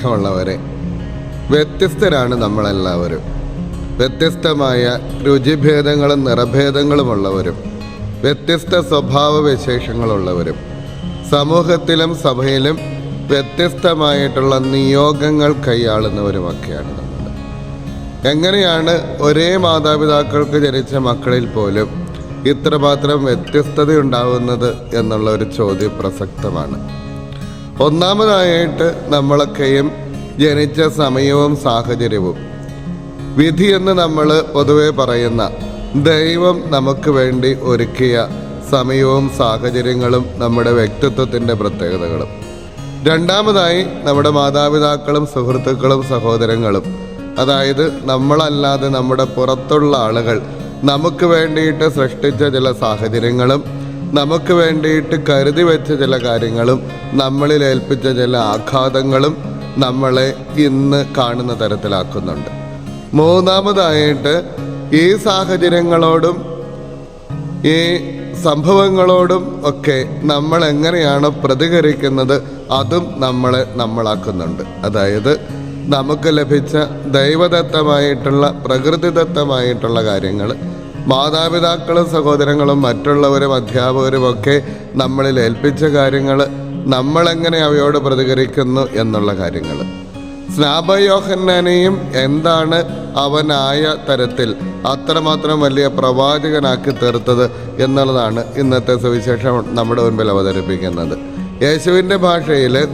സ്നേഹമുള്ളവരെ വ്യത്യസ്തരാണ് നമ്മളെല്ലാവരും. വ്യത്യസ്തമായ രുചിഭേദങ്ങളും നിറഭേദങ്ങളുമുള്ളവരും. വ്യത്യസ്ത സ്വഭാവ വിശേഷങ്ങളുള്ളവരും സമൂഹത്തിലും സഭയിലും വ്യത്യസ്തമായിട്ടുള്ള നിയോഗങ്ങൾ കൈയാളുന്നവരുമൊക്കെയാണ് നമ്മൾ. എങ്ങനെയാണ് ഒരേ മാതാപിതാക്കൾക്ക് ജനിച്ച മക്കളിൽ പോലും ഇത്രമാത്രം വ്യത്യസ്തതയുണ്ടാവുന്നത് എന്നുള്ള ഒരു ചോദ്യം പ്രസക്തമാണ് ഒന്നാമതായിട്ട് നമ്മളൊക്കെയും ജനിച്ച സമയവും സാഹചര്യവും. വിധി എന്ന് നമ്മൾ പൊതുവെ പറയുന്ന ദൈവം നമുക്ക് വേണ്ടി ഒരുക്കിയ സമയവും സാഹചര്യങ്ങളും നമ്മുടെ വ്യക്തിത്വത്തിന്റെ പ്രത്യേകതകളും. രണ്ടാമതായി നമ്മുടെ മാതാപിതാക്കളും സുഹൃത്തുക്കളും സഹോദരങ്ങളും അതായത് നമ്മളല്ലാതെ നമ്മുടെ പുറത്തുള്ള ആളുകൾ നമുക്ക് വേണ്ടിയിട്ട് സൃഷ്ടിച്ച ചില സാഹചര്യങ്ങളും നമുക്ക് വേണ്ടിയിട്ട് കരുതി വെച്ച ചില കാര്യങ്ങളും നമ്മളിൽ ഏൽപ്പിച്ച ചില ആഘാതങ്ങളും നമ്മളെ ഇന്ന് കാണുന്ന തരത്തിലാക്കുന്നുണ്ട്. മൂന്നാമതായിട്ട് ഈ സാഹചര്യങ്ങളോടും ഈ സംഭവങ്ങളോടും ഒക്കെ നമ്മൾ എങ്ങനെയാണ് പ്രതികരിക്കുന്നത് അതും നമ്മളെ നമ്മളാക്കുന്നുണ്ട്. അതായത് നമുക്ക് ലഭിച്ച ദൈവദത്തമായിട്ടുള്ള പ്രകൃതിദത്തമായിട്ടുള്ള കാര്യങ്ങൾ മാതാപിതാക്കളും സഹോദരങ്ങളും മറ്റുള്ളവരും അധ്യാപകരും ഒക്കെ നമ്മളിൽ ഏൽപ്പിച്ച കാര്യങ്ങൾ നമ്മളെങ്ങനെ അവയോട് പ്രതികരിക്കുന്നു എന്നുള്ള കാര്യങ്ങൾ. സ്നാപയോഹന്നാനെയും എന്താണ് അവനായ തരത്തിൽ അത്രമാത്രം വലിയ പ്രവാചകനാക്കി തീർത്തത് എന്നുള്ളതാണ് ഇന്നത്തെ സുവിശേഷം നമ്മുടെ മുൻപിൽ അവതരിപ്പിക്കുന്നത്. യേശുവിന്റെ ഭാഷയിൽ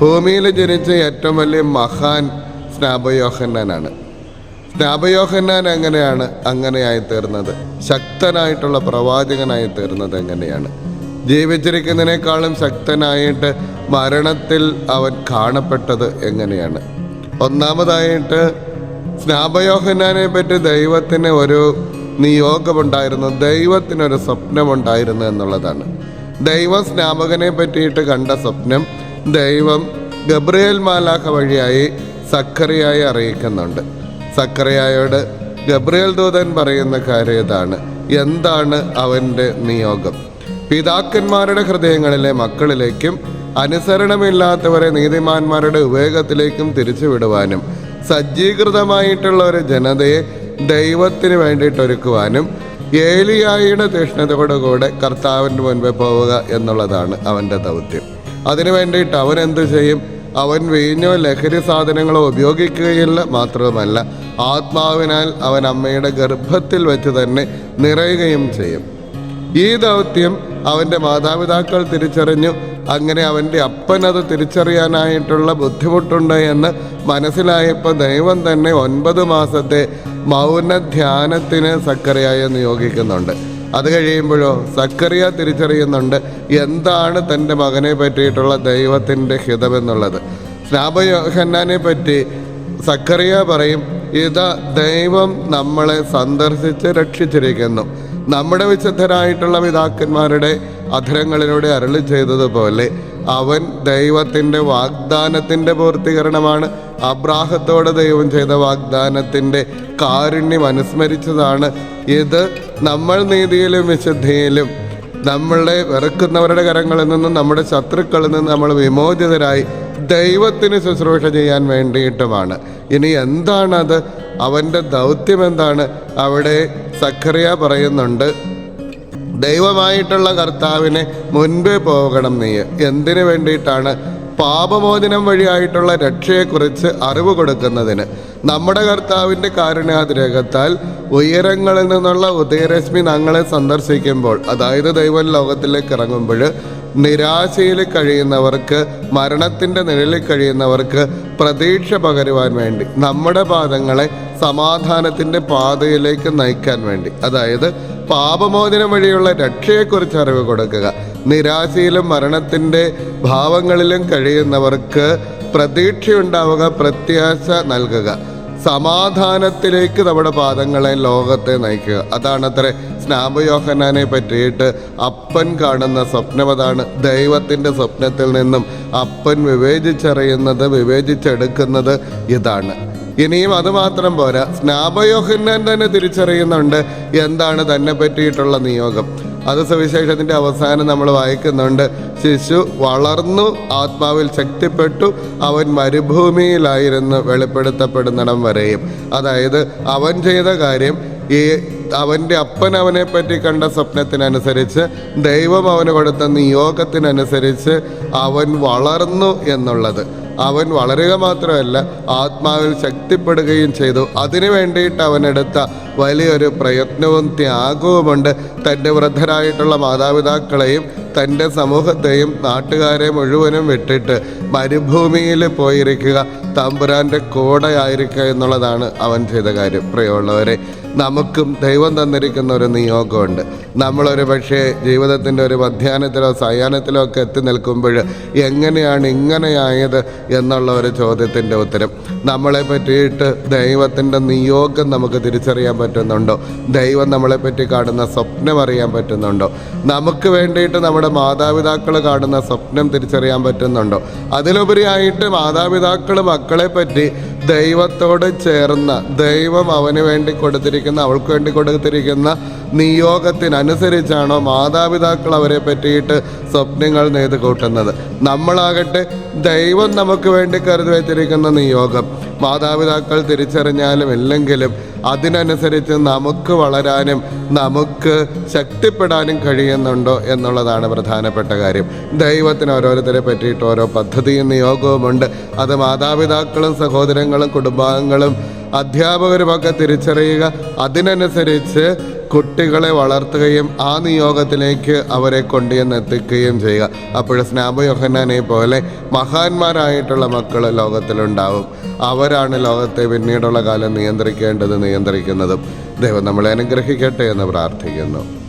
ഭൂമിയിൽ ജനിച്ച ഏറ്റവും വലിയ മഹാൻ സ്നാപയോഹന്നാനാണ്. സ്നാപയോഹന്നാൻ എങ്ങനെയാണ് അങ്ങനെയായി തീർന്നത് ശക്തനായിട്ടുള്ള പ്രവാചകനായി തീർന്നത് എങ്ങനെയാണ്? ജീവിച്ചിരിക്കുന്നതിനേക്കാളും ശക്തനായിട്ട് മരണത്തിൽ അവൻ കാണപ്പെട്ടത് എങ്ങനെയാണ്? ഒന്നാമതായിട്ട് സ്നാപയോഹന്നാനെ പറ്റി ദൈവത്തിന് ഒരു നിയോഗമുണ്ടായിരുന്നു ദൈവത്തിനൊരു സ്വപ്നമുണ്ടായിരുന്നു എന്നുള്ളതാണ്. ദൈവം സ്നാപകനെ പറ്റിയിട്ട് കണ്ട സ്വപ്നം ദൈവം ഗബ്രിയേൽ മാലാഖ വഴിയായി സക്കറിയായി അറിയിക്കുന്നുണ്ട്. സക്കറിയായോട് ഗബ്രിയൽ ദൂതൻ പറയുന്ന കാര്യം ഇതാണ്. എന്താണ് അവന്റെ നിയോഗം? പിതാക്കന്മാരുടെ ഹൃദയങ്ങളിലെ മക്കളിലേക്കും അനുസരണമില്ലാത്തവരെ നീതിമാന്മാരുടെ ഉപയോഗത്തിലേക്കും തിരിച്ചുവിടുവാനും സജ്ജീകൃതമായിട്ടുള്ള ഒരു ജനതയെ ദൈവത്തിന് വേണ്ടിയിട്ട് ഏലിയായിയുടെ തീഷ്ണതയോടുകൂടെ കർത്താവിന്റെ മുൻപേ പോവുക എന്നുള്ളതാണ് അവന്റെ ദൗത്യം. അതിനു വേണ്ടിയിട്ട് അവൻ എന്തു ചെയ്യും? അവൻ വീഞ്ഞോ ലഹരി സാധനങ്ങളോ ഉപയോഗിക്കുകയില്ല മാത്രവുമല്ല ആത്മാവിനാൽ അവൻ അമ്മയുടെ ഗർഭത്തിൽ വെച്ച് തന്നെ നിറയുകയും ചെയ്യും. ഈ ദൗത്യം അവന്റെ മാതാപിതാക്കൾ തിരിച്ചറിഞ്ഞു. അങ്ങനെ അവന്റെ അപ്പനത് തിരിച്ചറിയാനായിട്ടുള്ള ബുദ്ധിമുട്ടുണ്ട് എന്ന് മനസ്സിലായപ്പോൾ ദൈവം തന്നെ ഒൻപത് മാസത്തെ മൗന ധ്യാനത്തിന് സക്കറിയായി നിയോഗിക്കുന്നുണ്ട് അത് കഴിയുമ്പോഴോ സക്കറിയ തിരിച്ചറിയുന്നുണ്ട്. എന്താണ് തന്റെ മകനെ പറ്റിയിട്ടുള്ള ദൈവത്തിന്റെ ഹിതമെന്നുള്ളത്. സ്നാപയോഹന്നാനെ പറ്റി സക്കറിയ പറയും ഇതാ ദൈവം നമ്മളെ സന്ദർശിച്ച് രക്ഷിച്ചിരിക്കുന്നു. നമ്മുടെ വിശുദ്ധരായിട്ടുള്ള പിതാക്കന്മാരുടെ അധരങ്ങളിലൂടെ അരളി ചെയ്തതുപോലെ അവൻ ദൈവത്തിന്റെ വാഗ്ദാനത്തിന്റെ പൂർത്തീകരണമാണ്. അബ്രാഹത്തോട് ദൈവം ചെയ്ത വാഗ്ദാനത്തിന്റെ കാരുണ്യം അനുസ്മരിച്ചതാണ്. ഇത് നമ്മൾ നീതിയിലും വിശുദ്ധിയിലും നമ്മളെ വെറുക്കുന്നവരുടെ കരങ്ങളിൽ നിന്നും നമ്മുടെ ശത്രുക്കളിൽ നിന്നും നമ്മൾ വിമോചിതരായി ദൈവത്തിന് ശുശ്രൂഷ ചെയ്യാൻ വേണ്ടിയിട്ടുമാണ്. ഇനി എന്താണത്? അവന്റെ ദൗത്യം എന്താണ്? അവിടെ സഖറിയ പറയുന്നുണ്ട് ദൈവമായിട്ടുള്ള കർത്താവിനെ മുൻപേ പോകണം നീ. എന്തിനു വേണ്ടിയിട്ടാണ് പാപമോചനം വഴിയായിട്ടുള്ള രക്ഷയെക്കുറിച്ച് അറിവ് കൊടുക്കുന്നതിന്? നമ്മുടെ കർത്താവിന്റെ കാരുണ്യാതിരേഖത്താൽ ഉയരങ്ങളിൽ നിന്നുള്ള ഉദയരശ്മി ഞങ്ങളെ സന്ദർശിക്കുമ്പോൾ അതായത് ദൈവം ലോകത്തിലേക്ക് ഇറങ്ങുമ്പോൾ നിരാശയിൽ കഴിയുന്നവർക്ക് മരണത്തിന്റെ നിഴലിൽ കഴിയുന്നവർക്ക് പ്രതീക്ഷ പകരുവാൻ വേണ്ടി നമ്മുടെ പാദങ്ങളെ സമാധാനത്തിന്റെ പാതയിലേക്ക് നയിക്കാൻ വേണ്ടി. അതായത് പാപമോചനം വഴിയുള്ള രക്ഷയെക്കുറിച്ച് അറിവ് കൊടുക്കുക. നിരാശയിലും മരണത്തിന്റെ ഭാവങ്ങളിലും കഴിയുന്നവർക്ക് പ്രതീക്ഷയുണ്ടാവുക പ്രത്യാശ നൽകുക. സമാധാനത്തിലേക്ക് നമ്മുടെ പാദങ്ങളെ ലോകത്തെ നയിക്കുക. അതാണ് അത്ര സ്നാപയോഹനാനെ പറ്റിയിട്ട് അപ്പൻ കാണുന്ന സ്വപ്നം അതാണ്. ദൈവത്തിന്റെ സ്വപ്നത്തിൽ നിന്നും അപ്പൻ വിവേചിച്ചറിയുന്നത് വിവേചിച്ചെടുക്കുന്നത് ഇതാണ്. ഇനിയും അത് മാത്രം പോരാ. സ്നാപയോഹന്നാൻ തന്നെ തിരിച്ചറിയുന്നുണ്ട് എന്താണ് തന്നെ പറ്റിയിട്ടുള്ള നിയോഗം. അത് സുവിശേഷത്തിന്റെ അവസാനം നമ്മൾ വായിക്കുന്നുണ്ട്. ശിശു വളർന്നു ആത്മാവിൽ ശക്തിപ്പെട്ടു അവൻ മരുഭൂമിയിലായിരുന്നു വെളിപ്പെടുത്തപ്പെടുന്നിടം വരെയും. അതായത് അവൻ ചെയ്ത കാര്യം ഈ അവന്റെ അപ്പൻ അവനെ പറ്റി കണ്ട സ്വപ്നത്തിനനുസരിച്ച് ദൈവം അവന് കൊടുത്ത നിയോഗത്തിനനുസരിച്ച് അവൻ വളർന്നു എന്നുള്ളത്. അവൻ വളരുക മാത്രമല്ല ആത്മാവിൽ ശക്തിപ്പെടുകയും ചെയ്തു. അതിനു വേണ്ടിയിട്ട് അവൻ എടുത്ത വലിയൊരു പ്രയത്നവും ത്യാഗവുമുണ്ട്. തന്റെ വൃദ്ധരായിട്ടുള്ള മാതാപിതാക്കളെയും തന്റെ സമൂഹത്തെയും നാട്ടുകാരെ മുഴുവനും വിട്ടിട്ട് മരുഭൂമിയിൽ പോയിരിക്കുക തമ്പുരാന്റെ കോടയായിരിക്കുക എന്നുള്ളതാണ് അവൻ ചെയ്ത കാര്യം. പ്രിയമുള്ളവരെ നമുക്കും ദൈവം തന്നിരിക്കുന്ന ഒരു നിയോഗമുണ്ട്. നമ്മളൊരു പക്ഷേ ജീവിതത്തിന്റെ ഒരു മധ്യാനത്തിലോ സായാഹ്നത്തിലോ ഒക്കെ എത്തി നിൽക്കുമ്പോൾ എങ്ങനെയാണ് ഇങ്ങനെയായത് എന്നുള്ള ഒരു ചോദ്യത്തിന്റെ ഉത്തരം. നമ്മളെ പറ്റിയിട്ട് ദൈവത്തിന്റെ നിയോഗം നമുക്ക് തിരിച്ചറിയാൻ പറ്റുന്നുണ്ടോ? ദൈവം നമ്മളെ പറ്റി കാണുന്ന സ്വപ്നം അറിയാൻ പറ്റുന്നുണ്ടോ? നമുക്ക് വേണ്ടിയിട്ട് നമ്മുടെ മാതാപിതാക്കൾ കാണുന്ന സ്വപ്നം തിരിച്ചറിയാൻ പറ്റുന്നുണ്ടോ? അതിലുപരിയായിട്ട് മാതാപിതാക്കൾ മക്കളെ പറ്റി ദൈവത്തോട് ചേർന്ന് ദൈവം അവന് വേണ്ടി കൊടുത്തിരിക്കുന്ന അവൾക്ക് വേണ്ടി കൊടുത്തിരിക്കുന്ന നിയോഗത്തിനനുസരിച്ചാണോ മാതാപിതാക്കൾ അവരെ പറ്റിയിട്ട് സ്വപ്നങ്ങൾ നെയ്ത് കൂട്ടുന്നത്. നമ്മളാകട്ടെ ദൈവം നമുക്ക് വേണ്ടി കരുതി വെച്ചിരിക്കുന്ന നിയോഗം. മാതാപിതാക്കൾ തിരിച്ചറിഞ്ഞാലും ഇല്ലെങ്കിലും അതിനനുസരിച്ച് നമുക്ക് വളരാനും നമുക്ക് ശക്തിപ്പെടാനും കഴിയുന്നുണ്ടോ എന്നുള്ളതാണ് പ്രധാനപ്പെട്ട കാര്യം. ദൈവത്തിന് ഓരോരുത്തരെ പറ്റിയിട്ട് ഓരോ പദ്ധതിയും നിയോഗവുമുണ്ട്. അത് മാതാപിതാക്കളും സഹോദരങ്ങളും കുടുംബാംഗങ്ങളും അധ്യാപകരുമൊക്കെ തിരിച്ചറിയുക. അതിനനുസരിച്ച് കുട്ടികളെ വളർത്തുകയും ആ നിയോഗത്തിലേക്ക് അവരെ കൊണ്ടുചെന്ന് എത്തിക്കുകയും ചെയ്യുക. അപ്പോൾ സ്നാപയോഹനാനെ പോലെ മഹാന്മാരായിട്ടുള്ള മക്കൾ ലോകത്തിലുണ്ടാവും. അവരാണ് ലോകത്തെ പിന്നീടുള്ള കാലം നിയന്ത്രിക്കേണ്ടത് നിയന്ത്രിക്കുന്നതും. ദൈവം നമ്മളെ അനുഗ്രഹിക്കട്ടെ എന്ന് പ്രാർത്ഥിക്കുന്നു.